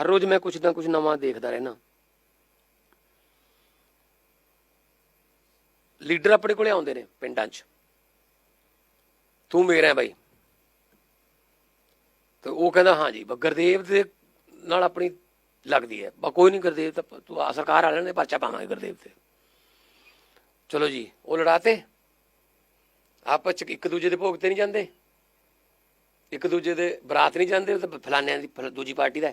ਹਰ ਰੋਜ਼ ਮੈਂ ਕੁਝ ਨਾ ਕੁਝ ਨਵਾਂ ਦੇਖਦਾ ਰਹਿਣਾ ਲੀਡਰ ਆਪਣੇ ਕੋਲੇ ਆਉਂਦੇ ਨੇ ਪਿੰਡਾਂ 'ਚ। ਤੂੰ ਮੇਰਾ ਹੈ ਬਾਈ। ਤੇ ਉਹ ਕਹਿੰਦਾ, ਹਾਂ ਜੀ ਗੁਰਦੇਵ ਦੇ ਨਾਲ ਆਪਣੀ ਲੱਗਦੀ ਹੈ। ਬਾ ਕੋਈ ਨਹੀਂ ਗੁਰਦੇਵ ਤਾਂ ਤੂੰ ਆ, ਸਰਕਾਰ ਵਾਲਿਆਂ ਨੇ ਪਰਚਾ ਪਾਵਾਂਗੇ ਗੁਰਦੇਵ ਤੇ। ਚਲੋ ਜੀ, ਉਹ ਲੜਾਤੇ। ਆਪਸ ਚ ਇੱਕ ਦੂਜੇ ਦੇ ਭੋਗ ਤੇ ਨਹੀਂ ਜਾਂਦੇ। ਇੱਕ ਦੂਜੇ ਦੇ ਬਰਾਤ ਨਹੀਂ ਜਾਂਦੇ, ਉਹ ਤਾਂ ਫਲਾਨਿਆਂ ਦੀ ਦੂਜੀ ਪਾਰਟੀ ਦਾ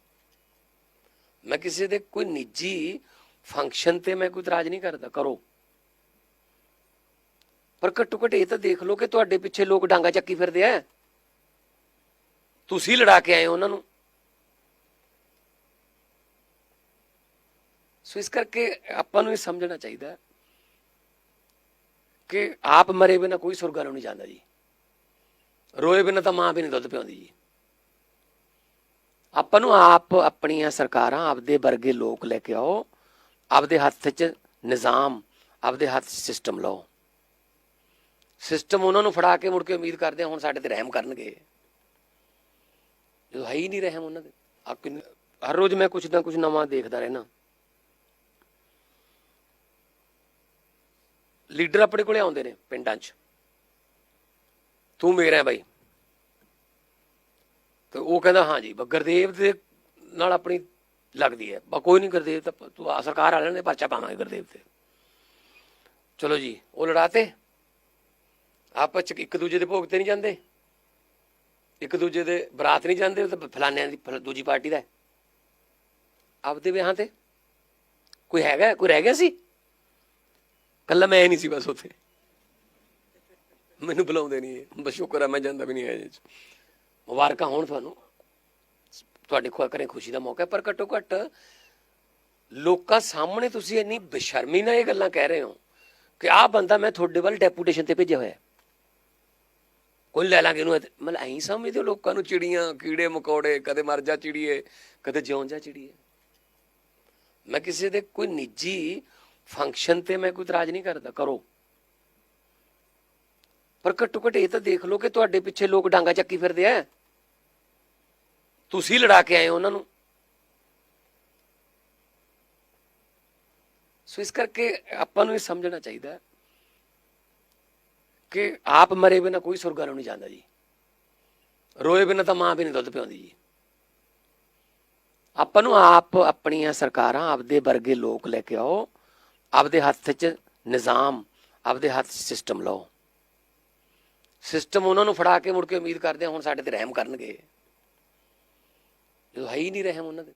ਮੈਂ ਕਿਸੇ ਦੇ ਕੋਈ ਨਿੱਜੀ ਫੰਕਸ਼ਨ ਤੇ ਮੈਂ ਕੋਈ ਇਤਰਾਜ਼ ਨਹੀਂ ਕਰਦਾ, ਕਰੋ। ਪਰ ਘੱਟੋ ਘੱਟ ਇਹ ਤਾਂ ਦੇਖ ਲਓ ਕਿ ਤੁਹਾਡੇ ਪਿੱਛੇ ਲੋਕ ਡਾਂਗਾ ਚੱਕੀ ਫਿਰਦੇ ਆ। ਤੁਸੀਂ ਲੜਾ ਕੇ ਆਏ ਹੋ ਉਹਨਾਂ ਨੂੰ। ਸੋ ਇਸ ਕਰਕੇ ਆਪਾਂ ਨੂੰ ਇਹ ਸਮਝਣਾ ਚਾਹੀਦਾ ਕਿ ਆਪ ਮਰੇ ਬਿਨਾ ਕੋਈ ਸੁਰਗਾਂ ਨੂੰ ਨਹੀਂ ਜਾਂਦਾ ਜੀ। ਰੋਏ ਬਿਨਾ ਤਾਂ ਮਾਂ ਵੀ ਨਹੀਂ ਦੁੱਧ ਪਿਆਉਂਦੀ ਜੀ। ਆਪਾਂ ਨੂੰ ਆਪ ਆਪਣੀਆਂ ਸਰਕਾਰਾਂ ਆਪਦੇ ਵਰਗੇ ਲੋਕ ਲੈ ਕੇ ਆਓ, ਆਪਦੇ ਹੱਥ 'ਚ ਨਿਜ਼ਾਮ, ਆਪਦੇ ਹੱਥ 'ਚ ਸਿਸਟਮ ਲਓ। ਸਿਸਟਮ ਉਹਨਾਂ ਨੂੰ ਫੜਾ ਕੇ ਮੁੜ ਕੇ ਉਮੀਦ ਕਰਦੇ ਹੁਣ ਸਾਡੇ ਤੇ ਰਹਿਮ ਕਰਨਗੇ। ਜਦੋਂ ਹੈ ਹੀ ਨਹੀਂ ਰਹਿਮ ਉਹਨਾਂ ਦੇ। ਆ ਹਰ ਰੋਜ਼ ਮੈਂ ਕੁਝ ਨਾ ਕੁਝ ਨਵਾਂ ਦੇਖਦਾ ਰਹਿਣਾ ਲੀਡਰ ਆਪਣੇ ਕੋਲੇ ਆਉਂਦੇ ਨੇ ਪਿੰਡਾਂ 'ਚ। ਤੂੰ ਮੇਰਾ ਹੈ ਬਾਈ। ਤੇ ਉਹ ਕਹਿੰਦਾ, ਹਾਂ ਜੀ ਗੁਰਦੇਵ ਦੇ ਨਾਲ ਆਪਣੀ ਲੱਗਦੀ ਹੈ। ਬਾ ਕੋਈ ਨਹੀਂ ਗੁਰਦੇਵ ਤਾਂ ਤੂੰ ਆ, ਸਰਕਾਰ ਵਾਲਿਆਂ ਨੇ ਪਰਚਾ ਪਾਵਾਂਗੇ ਗੁਰਦੇਵ ਤੇ। ਚਲੋ ਜੀ, ਉਹ ਲੜਾਤੇ। ਆਪਸ ਚ ਇੱਕ ਦੂਜੇ ਦੇ ਭੋਗ ਤੇ ਨਹੀਂ ਜਾਂਦੇ। ਇੱਕ ਦੂਜੇ ਦੇ ਬਰਾਤ ਨਹੀਂ ਜਾਂਦੇ, ਉਹ ਤਾਂ ਫਲਾਨਿਆਂ ਦੀ ਦੂਜੀ ਪਾਰਟੀ ਦਾ ਆਪਦੇ ਵਿਆਹਾਂ ਤੇ? ਕੋਈ ਹੈਗਾ, ਕੋਈ ਰਹਿ ਗਿਆ ਸੀ? ਕੱਲਾ ਮੈਂ ਹੀ ਨਹੀਂ ਸੀ ਬਸ ਉੱਥੇ। ਮੈਨੂੰ ਬੁਲਾਉਂਦੇ ਨਹੀਂ ਇਹ। ਬਸ ਸ਼ੁਕਰ ਹੈ ਮੈਂ ਜਾਂਦਾ ਵੀ ਨਹੀਂ ਹੈ ਜੀ ਮੁਬਾਰਕਾਂ ਹੋਣ ਤੁਹਾਨੂੰ। ਤੁਹਾਡੇ ਖੁਆ ਕਰੇ ਖੁਸ਼ੀ ਦਾ ਮੌਕਾ ਪਰ ਘੱਟੋ ਘੱਟ ਲੋਕਾਂ ਸਾਹਮਣੇ ਤੁਸੀਂ ਇੰਨੀ ਬੇਸ਼ਰਮੀ ਨਾਲ ਇਹ ਗੱਲਾਂ ਕਹਿ ਰਹੇ ਹੋ ਕਿ ਆਹ ਬੰਦਾ ਮੈਂ ਤੁਹਾਡੇ ਵੱਲ ਡੈਪੂਟੇਸ਼ਨ ਤੇ ਭੇਜਿਆ ਹੋਇਆ ਕੋਈ ਲੈ ਲਾਂਗੇ ਇਹਨੂੰ, ਮਤਲਬ ਐਂ ਸਮਝਦੇ ਹੋ ਲੋਕਾਂ ਨੂੰ ਚਿੜੀਆਂ, ਕੀੜੇ ਮਕੌੜੇ, ਕਦੇ ਮਰ ਜਾ ਚਿੜੀਏ, ਕਦੇ ਜਿਉਂ ਜਾ ਚਿੜੀਏ। ਮੈਂ ਕਿਸੇ ਦੇ ਕੋਈ ਨਿੱਜੀ ਫੰਕਸ਼ਨ ਤੇ ਮੈਂ ਕੋਈ ਇਤਰਾਜ਼ ਨਹੀਂ ਕਰਦਾ, ਕਰੋ। ਪਰ ਘੱਟੋ ਘੱਟ ਇਹ ਤਾਂ ਦੇਖ ਲਓ ਕਿ ਤੁਹਾਡੇ ਪਿੱਛੇ ਲੋਕ ਡਾਂਗਾ ਚੱਕੀ ਫਿਰਦੇ ਆ। ਤੁਸੀਂ ਲੜਾ ਕੇ ਆਏ ਹੋ ਉਹਨਾਂ ਨੂੰ। ਸੋ ਇਸ ਕਰਕੇ ਆਪਾਂ ਨੂੰ ਇਹ ਸਮਝਣਾ ਚਾਹੀਦਾ ਕਿ ਆਪ ਮਰੇ ਬਿਨਾ ਕੋਈ ਸੁਰਗਾਂ ਨੂੰ ਨਹੀਂ ਜਾਂਦਾ ਜੀ। ਰੋਏ ਬਿਨਾ ਤਾਂ ਮਾਂ ਵੀ ਨਹੀਂ ਦੁੱਧ ਪਿਆਉਂਦੀ ਜੀ। ਆਪਾਂ ਨੂੰ ਆਪ ਆਪਣੀਆਂ ਸਰਕਾਰਾਂ ਆਪਦੇ ਵਰਗੇ ਲੋਕ ਲੈ ਕੇ ਆਓ, ਆਪਦੇ ਹੱਥ 'ਚ ਨਿਜ਼ਾਮ, ਆਪਦੇ ਹੱਥ 'ਚ ਸਿਸਟਮ ਲਓ। ਸਿਸਟਮ ਉਹਨਾਂ ਨੂੰ ਫੜਾ ਕੇ ਮੁੜ ਕੇ ਉਮੀਦ ਕਰਦੇ ਆ ਹੁਣ ਸਾਡੇ ਤੇ ਰਹਿਮ ਕਰਨਗੇ। ਜਦੋਂ ਹੈ ਹੀ ਨਹੀਂ ਰਹਿਮ ਉਹਨਾਂ ਦੇ।